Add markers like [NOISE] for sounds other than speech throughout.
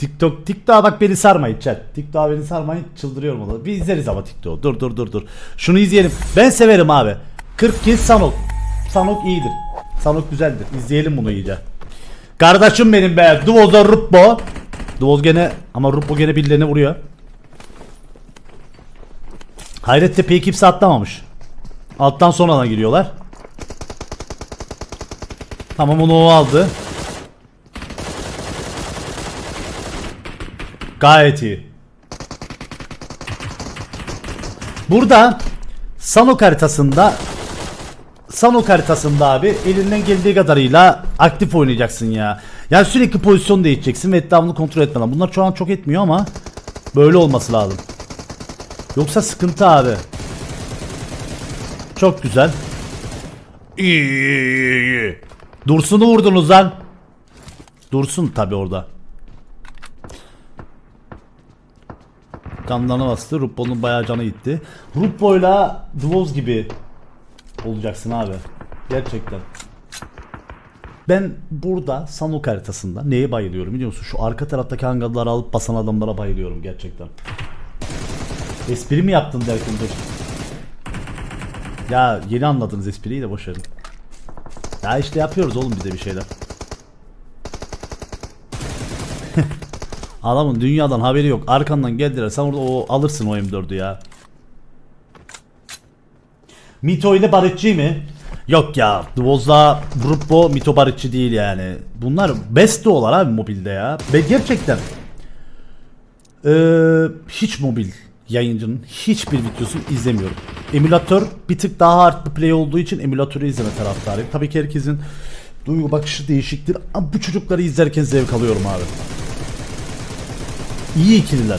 TikTok, TikTok'a bak beni sarmayın chat. TikTok'a beni sarmayın çıldırıyorum onu. Bir izleriz ama TikTok'u. Dur dur dur dur. Şunu izleyelim. Ben severim abi. 40 kill Sanok. Sanok iyidir. Sanok güzeldir. İzleyelim bunu iyice. Kardeşim benim be. Duvoz'a Ruppo. Duvoz gene ama Ruppo gene birilerine vuruyor. Hayret Tepe'yi kimse atlamamış. Alttan sonradan giriyorlar. Tamam onu o aldı. Gayet iyi. Burada Sanok haritasında Sanok haritasında abi elinden geldiği kadarıyla aktif oynayacaksın ya. Yani sürekli pozisyon değişeceksin ve etrafını kontrol etmeden. Bunlar şu an çok etmiyor ama böyle olması lazım. Yoksa sıkıntı abi. Çok güzel. İyi, iyi, iyi. Dursun'u vurdunuz lan. Dursun tabi orada. Kanlarına bastı. Ruppo'nun bayağı canı gitti. Ruppo'yla Dvoz gibi olacaksın abi. Gerçekten. Ben burada Sanok haritasında neye bayılıyorum biliyor musun? Şu arka taraftaki hangarları alıp basan adamlara bayılıyorum gerçekten. Espri mi yaptın derken. Ya yeni anladınız espriyi de boşverin. Ya işte yapıyoruz oğlum bize bir şeyler. Adamın dünyadan haberi yok. Arkandan geldiler. Sen orada o alırsın o M4'ü ya. Mito ile Barışçı mı? Yok ya. Dvoz'la Bruppo Mito Barışçı değil yani. Bunlar best dolar abi mobilde ya. Ve gerçekten ee, hiç mobil yayıncının hiçbir videosunu izlemiyorum. Emülatör bir tık daha hard bir play olduğu için emülatörü izleme taraftarıyım. Tabii ki herkesin duygu bakışı değişiktir ama bu çocukları izlerken zevk alıyorum abi. İyi ikililer.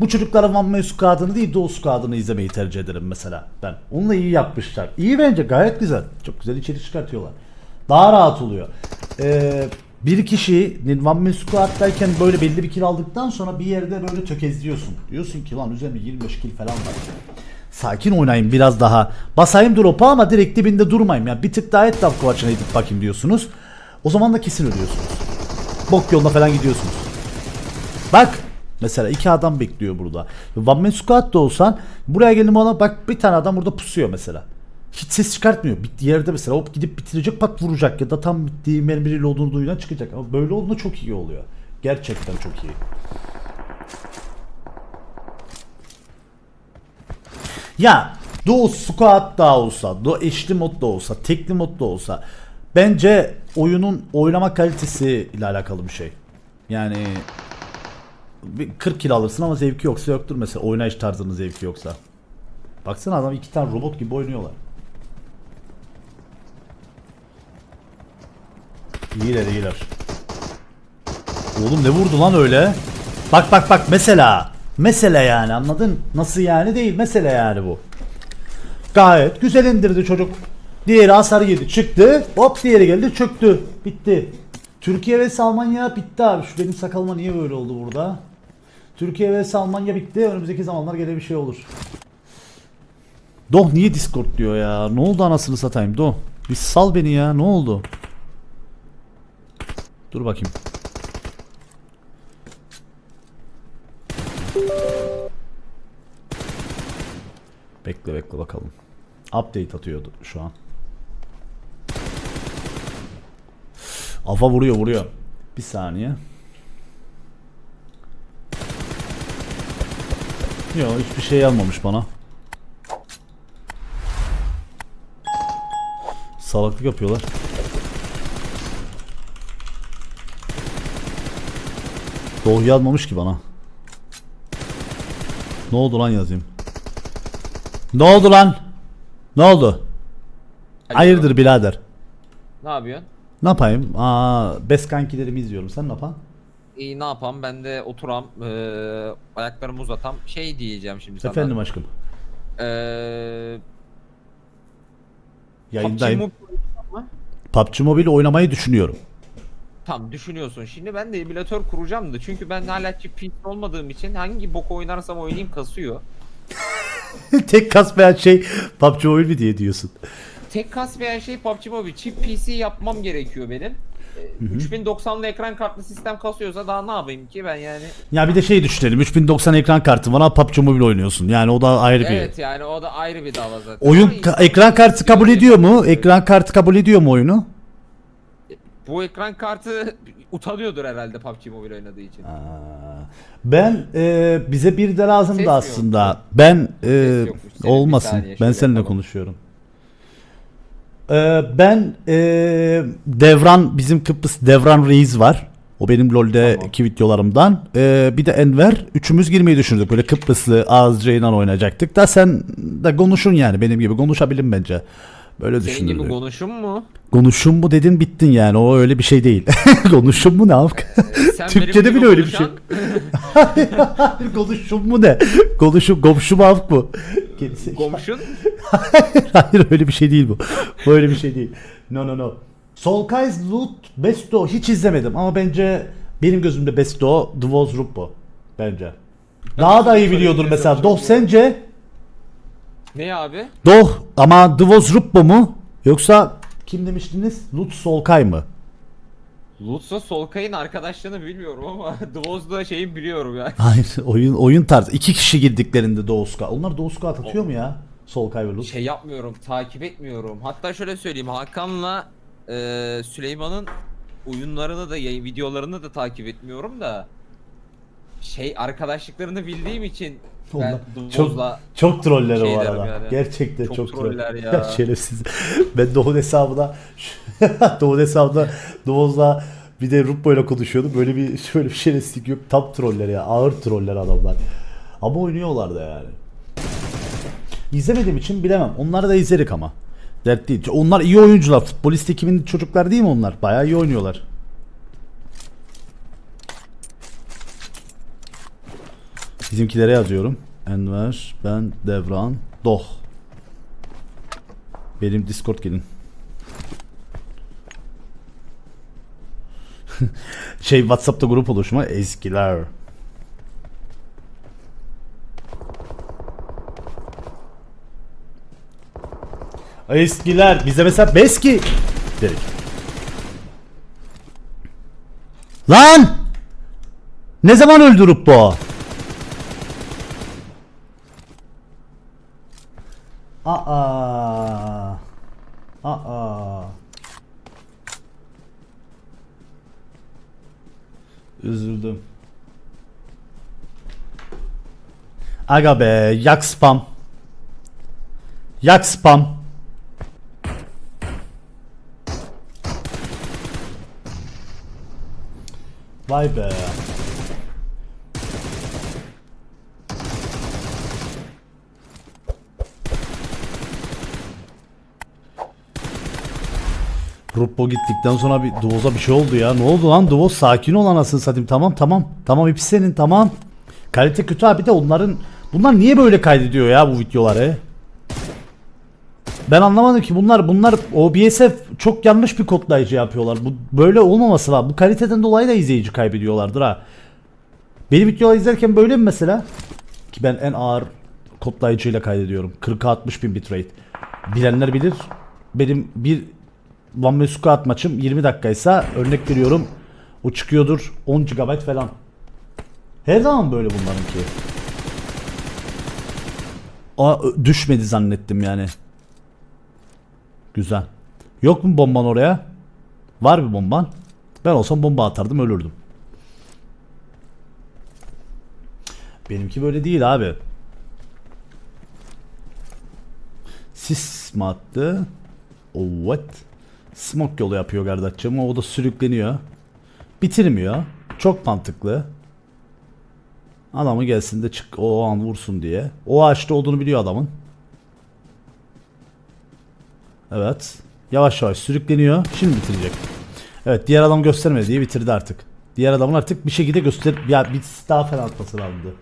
Bu çocuklara One Man Squad'ını değil Doğu Squad'ını izlemeyi tercih ederim mesela ben. Onunla iyi yapmışlar. İyi bence gayet güzel. Çok güzel içerik çıkartıyorlar. Daha rahat oluyor. Ee, bir kişinin One Man Squad'dayken böyle belli bir kill aldıktan sonra bir yerde böyle tökezliyorsun. Diyorsun ki lan üzerinde 25 kill falan var. Sakin oynayayım biraz daha. Basayım drop'u ama direkt dibinde durmayayım. Yani bir tık daha etraf kovaçına gidip bakayım diyorsunuz. O zaman da kesin ölüyorsunuz. Bok yoluna falan gidiyorsunuz. Bak mesela iki adam bekliyor burada. Man Squad da olsan buraya geldim ona bak bir tane adam burada pusuyor mesela. Hiç ses çıkartmıyor. Bittiği yerde mesela hop gidip bitirecek pat vuracak ya da tam bittiği mermiriyle olduğunu duyulan çıkacak. Ama böyle olduğunda çok iyi oluyor. Gerçekten çok iyi. Ya Duo Squad da olsa, Duo eşli mod da olsa, tekli mod da olsa bence oyunun oynama kalitesi ile alakalı bir şey. Yani bir 40 kilo alırsın ama zevki yoksa yoktur mesela oynayış tarzının zevki yoksa. Baksana adam iki tane robot gibi oynuyorlar. İyiler iyiler. Oğlum ne vurdu lan öyle? Bak bak bak mesela. Mesela yani anladın? Nasıl yani değil mesela yani bu. Gayet güzel indirdi çocuk. Diğeri hasar yedi çıktı. Hop diğeri geldi çöktü. Bitti. Türkiye ve Almanya bitti abi. Şu benim sakalıma niye böyle oldu burada? Türkiye ve Almanya bitti. Önümüzdeki zamanlar gene bir şey olur. Doh niye Discord diyor ya? Ne oldu anasını satayım Doh? Bir sal beni ya. Ne oldu? Dur bakayım. Bekle bekle bakalım. Update atıyordu şu an. Afa vuruyor vuruyor. Bir saniye. Yok hiçbir şey almamış bana. Salaklık yapıyorlar. Doğuyu almamış ki bana. Ne oldu lan yazayım. Ne oldu lan? Ne oldu? Hayırdır birader? Ne yapıyorsun? Ne yapayım? Aa, best kankilerimi izliyorum. Sen ne yapan? İyi ne yapam ben de oturam eee ayaklarımı uzatam şey diyeceğim şimdi sana. Efendim aşkım. Eee Yayındayım. PUBG Mobile- PUBG Mobile oynamayı düşünüyorum. Tam düşünüyorsun. Şimdi ben de emülatör kuracağım da çünkü ben hala çift olmadığım için hangi boku oynarsam oynayayım kasıyor. [LAUGHS] Tek kasmayan şey PUBG Mobile mi diye diyorsun. Tek kasmayan şey PUBG Mobile. Çift PC yapmam gerekiyor benim. e, 3090'lı ekran kartlı sistem kasıyorsa daha ne yapayım ki ben yani. Ya bir de şey düşünelim 3090 ekran kartı var ama PUBG Mobile oynuyorsun. Yani o da ayrı bir. Evet yani o da ayrı bir dava zaten. Oyun Ama ka- ekran kartı kabul ediyor mu? Ekran kartı kabul ediyor mu oyunu? Bu ekran kartı [LAUGHS] utanıyordur herhalde PUBG Mobile oynadığı için. Aa, Ben e, bize bir de lazımdı Ses aslında. Ben e, Ses olmasın. ben seninle yapalım. konuşuyorum. E, ben e, Devran bizim Kıbrıs Devran Reis var. O benim LoL'deki videolarımdan. E, bir de Enver. Üçümüz girmeyi düşündük. Böyle Kıbrıslı ağızcıyla oynayacaktık da sen de konuşun yani benim gibi konuşabilin bence. Böyle Senin gibi düşündük. konuşum mu? Konuşun mu dedin bittin yani. O öyle bir şey değil. [LAUGHS] Konuşun mu ne yap? Sen [LAUGHS] Türkçe'de gibi bile öyle bir şey. [LAUGHS] Konuşum mu ne? Konuşum komşu mu bu? Gerisi- Komşun Hayır öyle bir şey değil bu. Bu öyle bir şey değil. No no no. Soul Kai's Loot Besto hiç izlemedim ama bence benim gözümde Besto The Wars Rupo bence. Daha da iyi biliyordur mesela. Doh sence? ne abi? Doh ama The Wars Rupo mu? Yoksa kim demiştiniz? Loot Solkay mı? Lutsa Solkay'ın arkadaşlığını bilmiyorum ama [LAUGHS] Dvoz'da şeyi biliyorum yani. Hayır oyun oyun tarzı. İki kişi girdiklerinde Doğuska. Onlar Doğuska atıyor mu ya? Solkay ve Loot. Şey yapmıyorum, takip etmiyorum. Hatta şöyle söyleyeyim, Hakan'la e, Süleyman'ın oyunlarını da, yayın videolarını da takip etmiyorum da şey arkadaşlıklarını bildiğim için [LAUGHS] ben çok çok trolleri şey o arada. yani. Gerçekten çok, Çok troll. troller [LAUGHS] ya. Şerefsiz. [LAUGHS] Ben Doğu hesabına Doğu hesabına Doğuz'la bir de Rupo ile konuşuyordum. Böyle bir şöyle bir şerefsizlik yok. Tam troller ya. Ağır troller adamlar. Ama oynuyorlar da yani. İzlemediğim için bilemem. Onları da izlerik ama. Dert değil. Onlar iyi oyuncular. Futbolist ekibinin çocuklar değil mi onlar? Bayağı iyi oynuyorlar. Bizimkilere yazıyorum. Enver, ben, Devran, Doh. Benim Discord gelin. [LAUGHS] şey WhatsApp'ta grup oluşma eskiler. Eskiler. Bize mesela Beski dedik. Lan! Ne zaman öldürüp bu? Aa. Aa. Üzüldüm. Aga be, yak spam. Yak spam. Vay be. Ruppo gittikten sonra bir Duvoz'a bir şey oldu ya. Ne oldu lan Duvoz? Sakin ol anasını satayım. Tamam tamam. Tamam hepsi senin tamam. Kalite kötü abi de onların... Bunlar niye böyle kaydediyor ya bu videoları? Ben anlamadım ki bunlar bunlar OBS'e çok yanlış bir kodlayıcı yapıyorlar. Bu böyle olmaması lazım. Bu kaliteden dolayı da izleyici kaybediyorlardır ha. Benim videoları izlerken böyle mi mesela? Ki ben en ağır kodlayıcıyla kaydediyorum. 40'a 60 bin bitrate. Bilenler bilir. Benim bir Man Squad maçım 20 dakikaysa örnek veriyorum o çıkıyordur 10 GB falan. Her zaman böyle bunlarınki. Aa, düşmedi zannettim yani. Güzel. Yok mu bomban oraya? Var bir bomban. Ben olsam bomba atardım ölürdüm. Benimki böyle değil abi. Sis mi attı? Evet. Smoke yolu yapıyor kardeşim. O da sürükleniyor. Bitirmiyor. Çok mantıklı. Adamı gelsin de çık o an vursun diye. O ağaçta olduğunu biliyor adamın. Evet. Yavaş yavaş sürükleniyor. Şimdi bitirecek. Evet diğer adam göstermedi diye bitirdi artık. Diğer adamın artık bir şekilde göster ya bir daha falan atması lazımdı.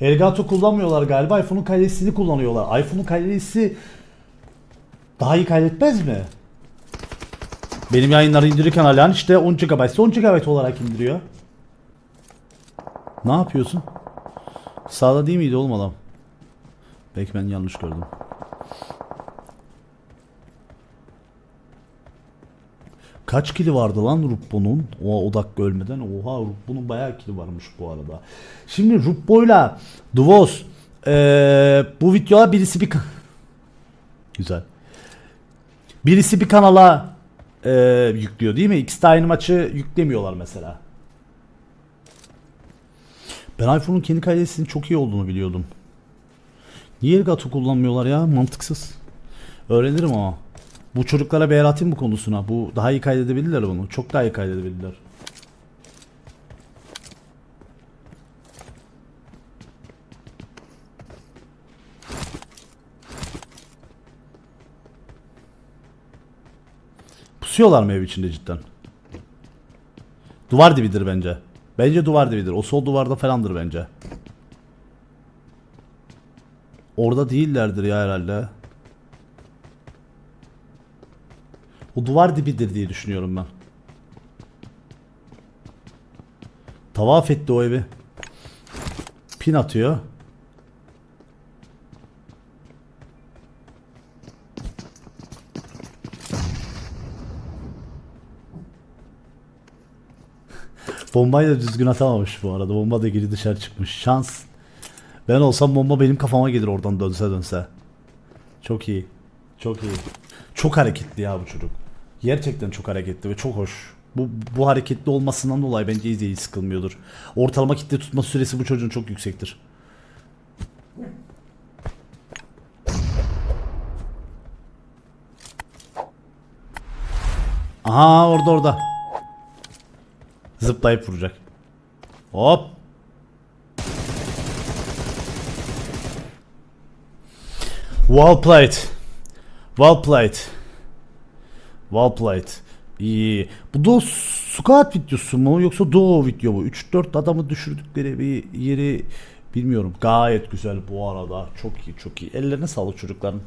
Elgato kullanmıyorlar galiba. iPhone'un kaydedicisi kullanıyorlar. iPhone'un kaydedicisi daha iyi kaydetmez mi? Benim yayınları indirirken Alihan işte 10 GB ise 10 GB olarak indiriyor. Ne yapıyorsun? Sağda değil miydi oğlum adam? Belki ben yanlış gördüm. Kaç kili vardı lan Ruppo'nun? O odak ölmeden. Oha Ruppo'nun bayağı kili varmış bu arada. Şimdi Ruppo'yla Duvos ee, bu videoya birisi bir [LAUGHS] Güzel. Birisi bir kanala ee, yüklüyor değil mi? İkisi de aynı maçı yüklemiyorlar mesela. Ben iPhone'un kendi kaydetinin çok iyi olduğunu biliyordum. Niye Elgato kullanmıyorlar ya? Mantıksız. Öğrenirim ama. Bu çocuklara bir el atayım bu konusuna. Bu daha iyi kaydedebilirler bunu. Çok daha iyi kaydedebilirler. Pusuyorlar mı ev içinde cidden? Duvar dibidir bence. Bence duvar dibidir. O sol duvarda falandır bence. Orada değillerdir ya herhalde. O duvar dibidir diye düşünüyorum ben. Tavaf etti o evi. Pin atıyor. [LAUGHS] Bombayı da düzgün atamamış bu arada. Bomba da geri dışarı çıkmış. Şans. Ben olsam bomba benim kafama gelir oradan dönse dönse. Çok iyi. Çok iyi. Çok hareketli ya bu çocuk. Gerçekten çok hareketli ve çok hoş. Bu, bu hareketli olmasından dolayı bence izleyici sıkılmıyordur. Ortalama kitle tutma süresi bu çocuğun çok yüksektir. Aha orada orada. Zıplayıp vuracak. Hop. Well played. Well played. Well played. İyi. Bu da squat videosu mu yoksa duo video mu? 3-4 adamı düşürdükleri bir yeri bilmiyorum. Gayet güzel bu arada. Çok iyi çok iyi. Ellerine sağlık çocukların.